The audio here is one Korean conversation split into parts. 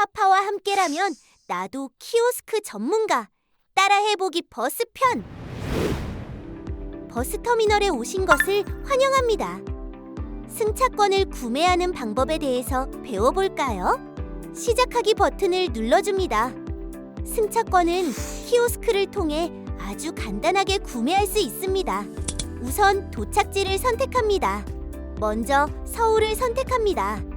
파파와 함께라면 나도 키오스크 전문가 따라해보기 버스 편 버스 터미널에 오신 것을 환영합니다. 승차권을 구매하는 방법에 대해서 배워볼까요? 시작하기 버튼을 눌러줍니다. 승차권은 키오스크를 통해 아주 간단하게 구매할 수 있습니다. 우선 도착지를 선택합니다. 먼저 서울을 선택합니다.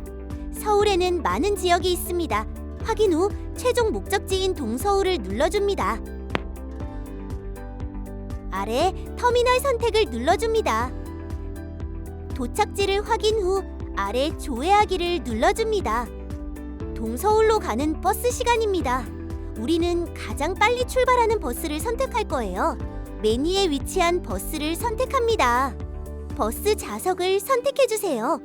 서울에는 많은 지역이 있습니다. 확인 후 최종 목적지인 동서울을 눌러줍니다. 아래 터미널 선택을 눌러줍니다. 도착지를 확인 후 아래 조회하기를 눌러줍니다. 동서울로 가는 버스 시간입니다. 우리는 가장 빨리 출발하는 버스를 선택할 거예요. 맨 위에 위치한 버스를 선택합니다. 버스 좌석을 선택해 주세요.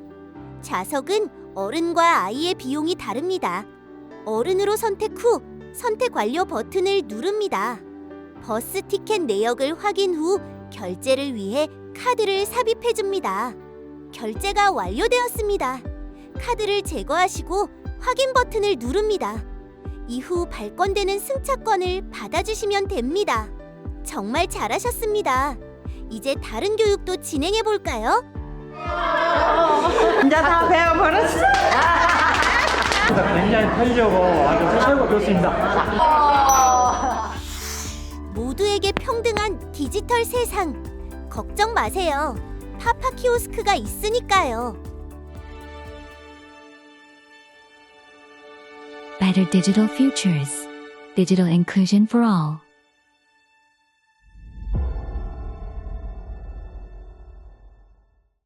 좌석은 어른과 아이의 비용이 다릅니다. 어른으로 선택 후 선택 완료 버튼을 누릅니다. 버스 티켓 내역을 확인 후 결제를 위해 카드를 삽입해 줍니다. 결제가 완료되었습니다. 카드를 제거하시고 확인 버튼을 누릅니다. 이후 발권되는 승차권을 받아주시면 됩니다. 정말 잘하셨습니다. 이제 다른 교육도 진행해 볼까요? 굉장히 편리하고 아주 최고 좋습니다. 모두에게 평등한 디지털 세상. 걱정 마세요. 파파 키오스크가 있으니까요. Better digital futures. Digital inclusion for all.